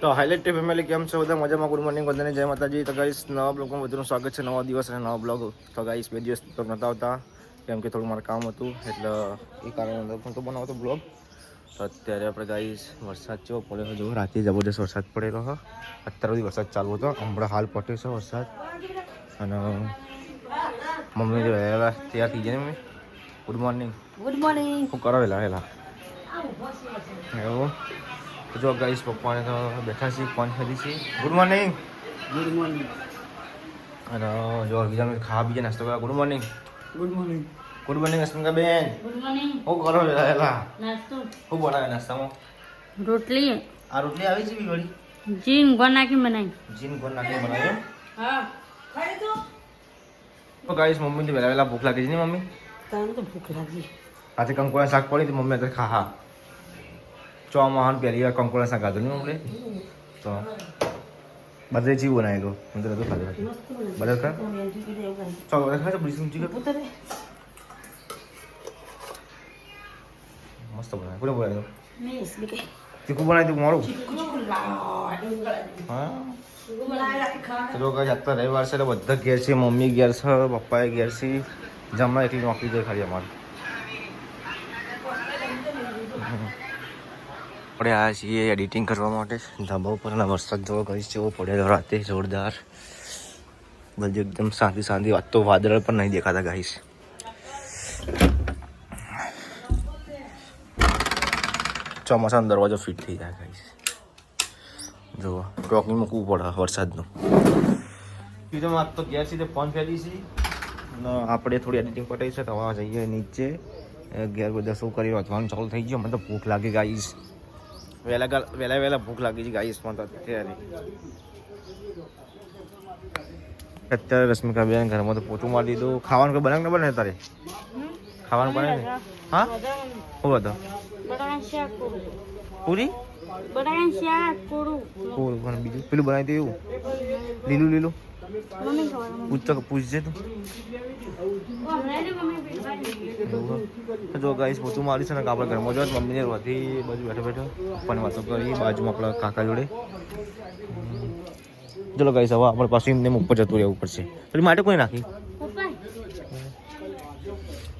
તો highlight family કેમ છો બધા મજામાં ગુડ મોર્નિંગ બધાને જય માતાજી. તો ગાઈસ નવા બ્લોગમાં બધાનું સ્વાગત છે નવા દિવસ અને નવા બ્લોગ તો ગાઈસ બે દિવસ તો નહોતા આવતા કેમ કે થોડું મારે કામ હતું એટલે એ કારણે નહોતો બનાવતો બ્લોગ તો અત્યારે આપણે ગાઈસ વરસાદ જેવો પડ્યો જો રાતે જબરદસ્ત વરસાદ પડેલો હતો અત્યાર સુધી વરસાદ ચાલુ હતો હમણાં હાલ પટ્યો છે વરસાદ. અને મમ્મી જો વહેલા તૈયાર થઈ જાય ને મમ્મી? ગુડ મોર્નિંગ ગુડ મોર્નિંગ શું કરો વહેલા વહેલા એવું? તો જો ગાઈસ પપ્પાને તો બેઠા છીએ ફોન ખરી છીએ ગુડ મોર્નિંગ ગુડ મોર્નિંગ અને જો બીજા ખાવા બીજા નાસ્તો કરવા good morning good morning good morning Asmika ben. Good morning હું કરો વહેલા નાસ્તો. હું બનાવે નાસ્તામાં? રોટલી. આ રોટલી આવી છે બીજોડી જીન ગોનાકી બનાવી. જીન ગોળ નાખી બનાવી હા. ખાઈ તો તો ગાઈસ મમ્મીને વેલા વેલા ભૂખ લાગી છે ને મમ્મી? તને તો ભૂખ લાગી. આજે કંકોડા શાક પડી તો મમ્મી અત્યારે ખા હા. ચોમાહાન પહેલી વાર કંકોળા શાક ખાધું નહીં મમ્મી તો બધે જીવ બનાવેલું. હું તો નતું ખાધું બધા ખા ચાલો ખા ઊંચી કર મસ્ત બનાવે. કોને બનાવ્યું? તીખું બનાવી તું મારું? હા? તો કાંઈ અત્યારે રવિવાર છે એટલે બધા ઘેર છે મમ્મી ઘેર છે પપ્પાએ ઘેર છે. જમવા એકલી નોકરી જાય ખાલી અમારે. આપણે આ છીએ એડિટિંગ કરવા માટે. ધાબા ઉપર અને વરસાદ જોવો કઈ જેવો પડેલો રાતે જોરદાર. બધું એકદમ શાંતિ શાંતિ વાત તો વાદળ પણ નહીં દેખાતા ગાઈશ ચોમાસાનો દરવાજો ફિટ થઈ જાય ગાઈશ જુઓ ટોકી મૂકવું પડે વરસાદનું. બીજો આજ તો ઘેર સીધે ફોન ફેરી છે. આપણે થોડી એડિટિંગ પટાવી છે તો જઈએ નીચે. અગિયાર ઘેર બધા શું કરી વાંચવાનું ચાલુ થઈ ગયું. મને તો ભૂખ લાગી ગાઈશ વહેલા વહેલા વહેલા ભૂખ લાગી છે ગાઈસ પણ અત્યારે. અત્યારે રશ્મિકા બેન ઘરમાં તો પોતું મારી દીધું. ખાવાનું કોઈ બનાવ ને બને તારે? ખાવાનું બને ને હા? શું હતો? પૂરી. પૂરું? પણ બીજું? પેલું બનાવી દે એવું? લીલું લીલું? પૂછતો પૂછજે તો. જો ગાઈસ પોતું મારી છે ને આપણે ઘરમાં જો મમ્મીને રોથી બાજુ બેઠો બેઠો, પપ્પાની વાતો કરી, બાજુમાં આપણા કાકા જોડે. ચલો ગાઈસ હવે આપણે પાછું એમને ઉપર જતું રહેવું પડશે. એટલે માટે કોઈ નાખી?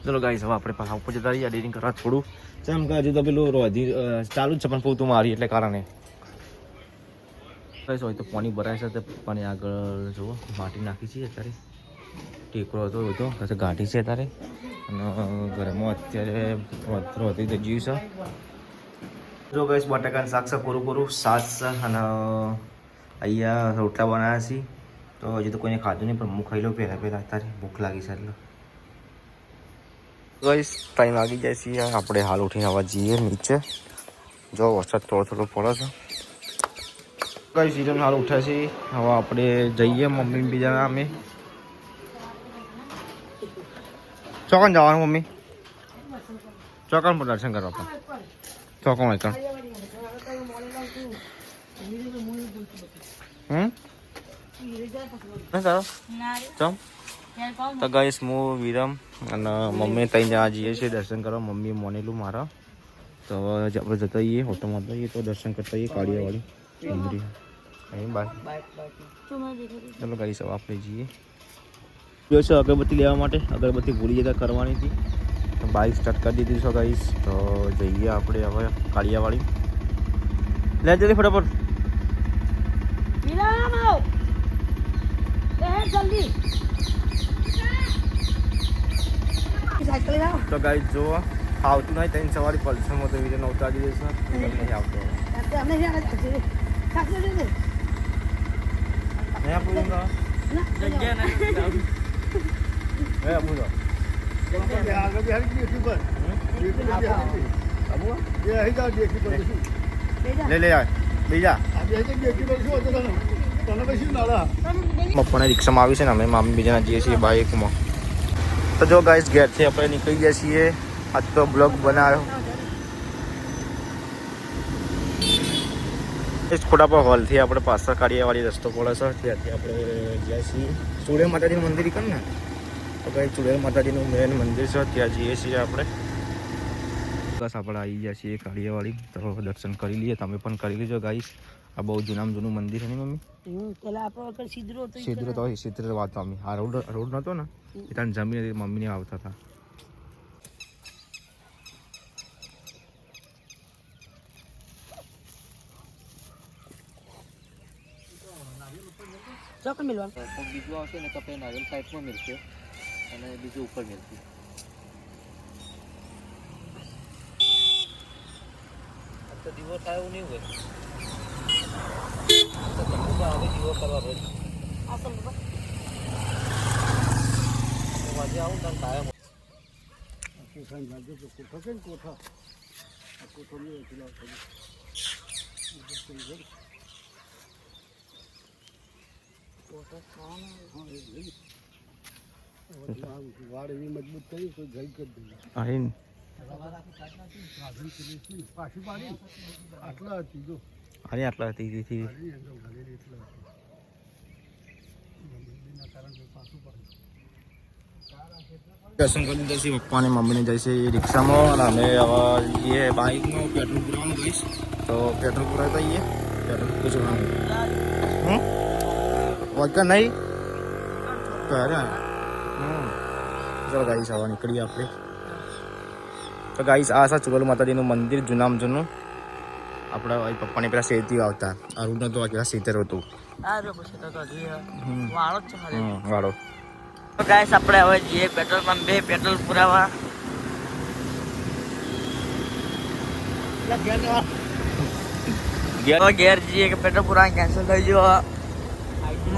ચલો ગાઈસ હવે આપણે પાછા ઉપર જતા રહીએ એડિટિંગ કરવા થોડું. જેમ કે હજુ તો પેલું રોધી ચાલુ જ છે, પણ પોતું મારી એટલે કારણે. ગાઈસ હોય તો પાણી ભરાય છે, તો પાણી આગળ જુઓ, માટી નાખી છે અત્યારે. ટેકરો હતો બધો પછી ગાંઠી છે અત્યારે અને ઘરમાં અત્યારે રોધી તો જીવ છે. જો ગઈશ બટાકાનું શાક છે પૂરું પૂરું સાસ છે, અને અહીંયા રોટલા બનાવ્યા છે. તો હજી તો કોઈને ખાધું નહીં, પણ હું ખાઈ લઉં પહેલાં પહેલાં. અત્યારે ભૂખ લાગી છે, એટલે. ગઈશ ટાઈમ લાગી જાય છે આપણે હાલ ઉઠીને આવા જઈએ નીચે. જો, વરસાદ થોડો થોડો પડે છે. કઈ સિઝન હાલ ઉઠે છે. હવે આપણે જઈએ મમ્મી બીજા અમે. ચોકન જવાનું મમ્મી ચોકન પર દર્શન કરવા પણ ચોકન હોય કણ હમ સારો ચમ તો ગઈશ હું વિરમ અને મમ્મી ત્યાં જ્યાં જઈએ છીએ દર્શન કરવા મમ્મી મોનેલું મારા તો હવે આપણે જતા જઈએ હોટલમાં જઈએ તો દર્શન કરતા જઈએ કાળિયાવાળી ચલો ગાઈ સબ આપણે જઈએ જો છે અગરબત્તી લેવા માટે. અગરબત્તી ભૂલી જતા કરવાની હતી. તો બાઇક સ્ટાર્ટ કરી દીધી છે ગાઈસ તો જઈએ આપણે હવે કાળિયાવાળી લે જલ્દી ફટાફટ. આવ. તો ગાઈ જો આવતું નહીં ત્રણ સવારી પલ્સરમાં તો વીડિયો નહોતા દિવસ નહીં આવતો નહીં? જગ્યા ના હે તો લે લે બીજા પપ્પાને રિક્ષામાં આવી છે ને અમે મામી બીજાના જઈએ છીએ બાઇકમાં. તો જો ગાઈસ ઘેરથી આપણે નીકળી ગયા છીએ. આજ તો બ્લોગ બનાવ્યો. એ જ ખોટા પર હોલથી આપણે પાછળ કાઢીયાવાળી રસ્તો પડે છે. ત્યાંથી આપણે જ્યાં છીએ ચુડેલ માતાજીનું મંદિર કર ને? તો ભાઈ ચુડેલ માતાજીનું મેન મંદિર છે ત્યાં જઈએ છીએ આપણે. બસ આપણે આવી ગયા છીએ કાળિયાવાડી. તો દર્શન કરી લઈએ તમે પણ કરી લેજો ગાઈસ આ બહુ જૂનામાં જૂનું મંદિર છે ને મમ્મી? હતો ઈ સિદ્ધર તો સિદ્ધર વાત અમે. આ રોડ રોડ નતો ને? ત્યાં જમીન મમ્મીને આવતા હતા. ચોકડ મિલવાનું બીજું આવશે ને તો નારિયેલ સાઈડમાં મિલશે અને બીજું ઉપર મિલશે તો દીવો થાય એવું નહીં હોય હવે દીવો કરવા રોજ આ તો બાબા. વાજે આવું તાર કાયમ વાડ કરી તો જઈ કરી દઈએ આહીન પાછી પાડી આટલા આની આટલા હતી જાય છે એ રિક્ષામાં અને અમે હવે એ બાઇકમાં, પેટ્રોલ પુરાવાનું જઈશ તો પેટ્રોલ પુરાવતા આવીએ પેટ્રોલ પૂછવાનું હમ? વોડકા નહીં? અરે હમ. ચાલો ગાઈસ આવા નીકળીએ આપણે. તો ગાઈસ આ સા ચુગલ માતાજીનું મંદિર જૂનામ જૂનું આપણા ભાઈ પપ્પાને પેલા શેતી આવતા. અરુણ તો પેલા શેતર હતું. વાળો તો ગાઈસ આપણે હવે જઈએ પેટ્રોલ પંપે પેટ્રોલ પુરાવા. ઘેર જઈએ કે પેટ્રોલ પુરાવા કેન્સલ થઈ ગયો.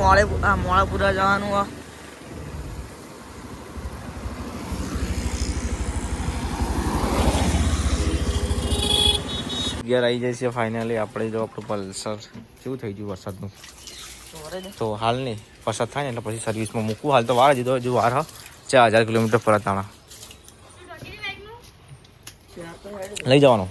મોડે આ મોડે જવાનું હો. ઘેર આવી જાય છે ફાઇનલી આપણે જો આપણું પલ્સર કેવું થઈ ગયું વરસાદનું? તો હાલ નહીં. વરસાદ થાય ને એટલે પછી સર્વિસમાં મૂકવું હાલ તો વાર દીધો હજુ વાર હ. ચાર હજાર કિલોમીટર પર તાણા લઈ જવાનો.